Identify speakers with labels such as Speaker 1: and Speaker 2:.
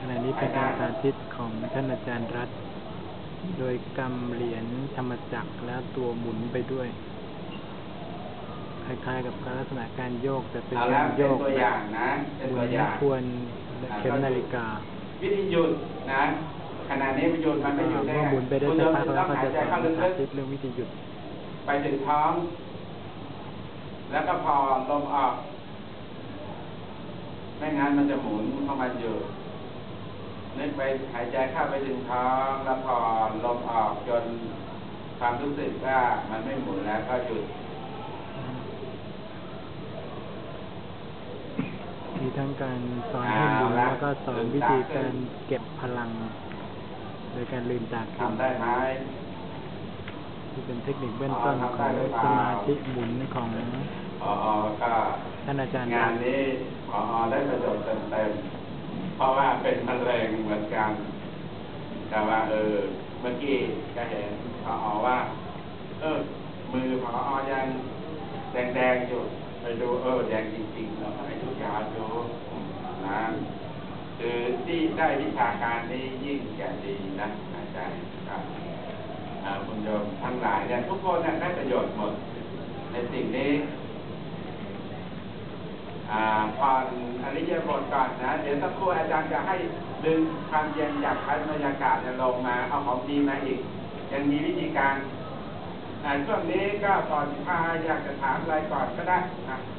Speaker 1: ขณะนี้เป็นการสาธิตของท่านอาจารย์รัฐ โดยกำเหรียญธรรมจักรแล้วตัวหมุนไปด้วย คล้ายๆกับลักษณะการโยกแต่เป็นการโยก
Speaker 2: ตัวอย่างนะเป็นตัวอย่าง
Speaker 1: ทวนเข็มนาฬิกา
Speaker 2: วิธีหยุดนะขณะนี้มันหยุดมันไม่หยุดได้
Speaker 1: หมุนไปได้
Speaker 2: คุณ
Speaker 1: สักพัก
Speaker 2: ต้
Speaker 1: แล้
Speaker 2: อ
Speaker 1: ว
Speaker 2: ง
Speaker 1: ก็
Speaker 2: หาย
Speaker 1: จะ
Speaker 2: ใจ
Speaker 1: สอน
Speaker 2: เข้าลึ
Speaker 1: สากธิตเรื่องวิธีหยุด
Speaker 2: ไปถึงท้อง แล้วก็พอลมออก ไม่งั้นมันจะหมุนเข้ามาอยู่นึกไปหายใจเข้าไปถึงท้องแล้วพอลมออกจนความรู้สึกว่ามันไม่หมุนแล้วก็หยุด
Speaker 1: มีทั้งการสอนให้หมุนแล้วก็สอนวิธีการเก็บพลัง โดยการลืมตาขึ้น
Speaker 2: ทำได้ไหม
Speaker 1: ที่เป็นเทคนิคเบื้องต้นของสมาธิหมุนของ
Speaker 2: พอก็
Speaker 1: ท่านอาจารย์
Speaker 2: งานนี้พอได้ประโยชน์เต็มๆเพราะว่าเป็นมะเร็งเหมือนกัน แต่ว่าเออเมื่อกี้ก็เห็นพอว่า เออ มือพอยังแดงๆอยู่ไปดูเออแดงจริงๆแล้วอายุยาวอยู่นะคือที่ได้วิชาการนี้ยิ่งแก่ดีนะอาจารย์ครับคุณโยมทั้งหลายเนี่ยทุกคนเนี่ยได้ประโยชน์หมด ในสิ่งนี้ อ่าผ่อนอริยบทก่อนนะ เดี๋ยวสักครู่อาจารย์จะให้ดึงความเย็นจากชั้นบรรยากาศลงมา เอาของดีมาอีก ยังมีวิธีการอ่ช่วงนี้ก็ก่อนพาอยากจะถามอะไรก่อนก็ได้นะ